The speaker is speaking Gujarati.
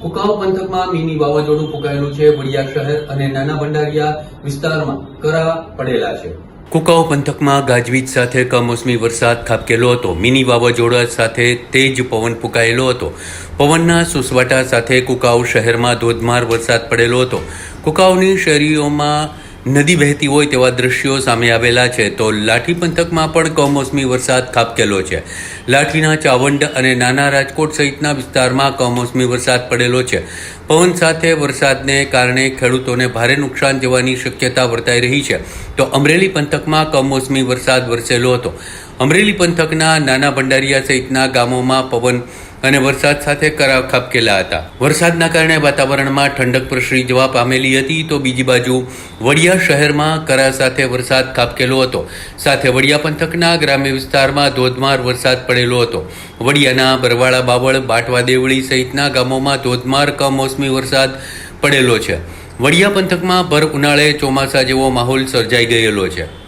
કુકાવ પંથકમાં મિની વાવાઝોડું ફૂંકાયેલું છે. વડિયા શહેર અને નાના ભંડારિયા વિસ્તારમાં કરા પડેલા છે. કુકાવ પંથકમાં ગાજવીજ સાથે કમોસમી વરસાદ ખાબકેલો હતો. મિની વાવાઝોડા સાથે તેજ પવન ફૂંકાયેલો હતો. પવનના સુસવાટા સાથે કુકાવ શહેરમાં ધોધમાર વરસાદ પડેલો હતો. કુકાવની શેરીઓમાં નદી વહેતી હોય તેવા દ્રશ્યો સામે આવેલા છે, તો લાઠી પંથકમાં પણ કમોસમી વરસાદ ખાબકેલો છે. લાઠીના ચાવંડ અને નાના રાજકોટ સહિતના વિસ્તારમાં કમોસમી વરસાદ પડેલો છે. પવન સાથે વરસાદને કારણે ખેડૂતોને ભારે નુકસાન જવાની શક્યતા વર્તાઈ રહી છે. તો અમરેલી પંથકમાં કમોસમી વરસાદ વરસેલો હતો. અમરેલી પંથકના નાના ભંડારીયા સહિતના ગામોમાં પવન અને વરસાદ સાથે કરા ખાબકેલા હતા. વરસાદના કારણે વાતાવરણમાં ઠંડક પ્રસરી જવા પામેલી હતી તો બીજી બાજુ વડિયા શહેરમાં કરા સાથે વરસાદ ખાબકેલો હતો. સાથે વડિયા પંથકના ગ્રામ્ય વિસ્તારમાં ધોધમાર વરસાદ પડેલો હતો. વડિયાના બરવાળા બાવળ, બાટવા દેવળી સહિતના ગામોમાં ધોધમાર કમોસમી વરસાદ પડેલો છે. વડિયા પંથકમાં ભર ઉનાળે ચોમાસા જેવો માહોલ સર્જાઈ ગયેલો છે.